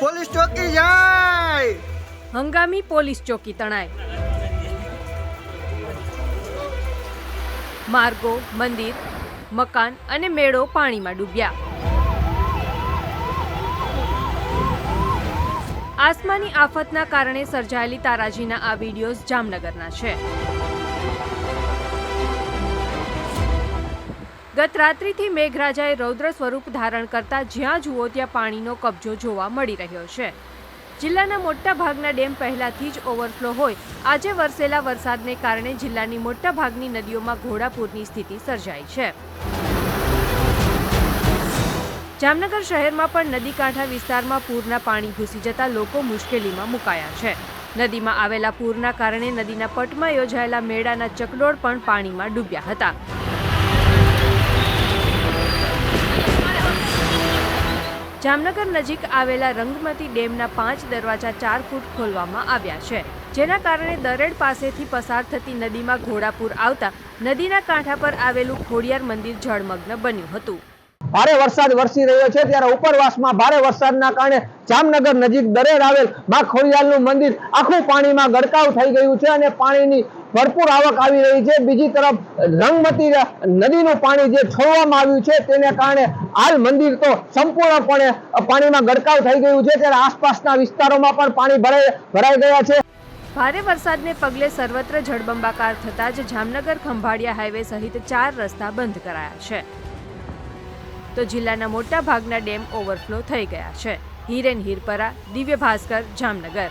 Police ચોકી જાય. હંગામી પોલીસ ચોકી તણાઈ માર્ગો, મંદિર, મકાન અને મેળો પાણીમાં ડૂબ્યા. આસમાની આફતના કારણે સર્જાયેલી તારાજીના આ વિડીયોઝ જામનગરના છે. ગત રાત્રિથી મેઘરાજાએ રૌદ્ર સ્વરૂપ ધારણ કરતા જ્યાં જુઓ ત્યાં પાણીનો કબજો જોવા મળી રહ્યો છે. જિલ્લાના મોટા ભાગના ડેમ પહેલાથી જ ઓવરફ્લો હોય. આજે વરસેલા વરસાદને કારણે જિલ્લાની મોટા ભાગની નદીઓમાં ઘોડાપૂરની સ્થિતિ સર્જાઈ છે. જામનગર શહેરમાં પણ નદી કાંઠા વિસ્તારમાં પૂરના પાણી ઘૂસી જતા લોકો મુશ્કેલીમાં મુકાયા છે. નદીમાં આવેલા પૂરના કારણે નદીના પટમાં યોજાયેલા મેળાના ચકડોળ પણ પાણીમાં ડૂબ્યા હતા. જામનગર નજીક આવેલા રંગમતી ડેમના પાંચ દરવાજા ચાર ફૂટ ખોલવામાં આવ્યા છે. જેના કારણે દરેડ પાસેથી પસાર થતી નદીમાં ઘોડાપુર આવતા નદીના કાંઠા પર આવેલું ખોડિયાર મંદિર જળમગ્ન બન્યું હતું. ભારે વરસાદ વરસી રહ્યો છે ત્યારે ઉપરવાસમાં ભારે વરસાદના કારણે જામનગર નજીક દરેર આવેલ મા ખોડિયાલનું મંદિર આખું પાણીમાં ગડકાવ થઈ ગયું છે અને પાણીની ભરપૂર આવક આવી રહી છે. બીજી તરફ, રંગમતી નદીનું પાણી જે છોડવામાં આવ્યું છે, તેને કારણે હાલ મંદિર તો સંપૂર્ણપણે પાણીમાં ગડકાવ થઈ ગયું છે. ત્યારે આસપાસના વિસ્તારોમાં પણ પાણી ભરાઈ ગયા છે. ભારે વરસાદને પગલે સર્વત્ર જળબંબાકાર થતાં જ જામનગર, ખંભાળિયા હાઈવે સહિત ચાર રસ્તા બંધ કરાયા છે. તો જિલ્લાના મોટા ભાગના ડેમ ઓવરફ્લો થઈ ગયા છે. Hiren Hirpara, Divya Bhaskar, Jamnagar.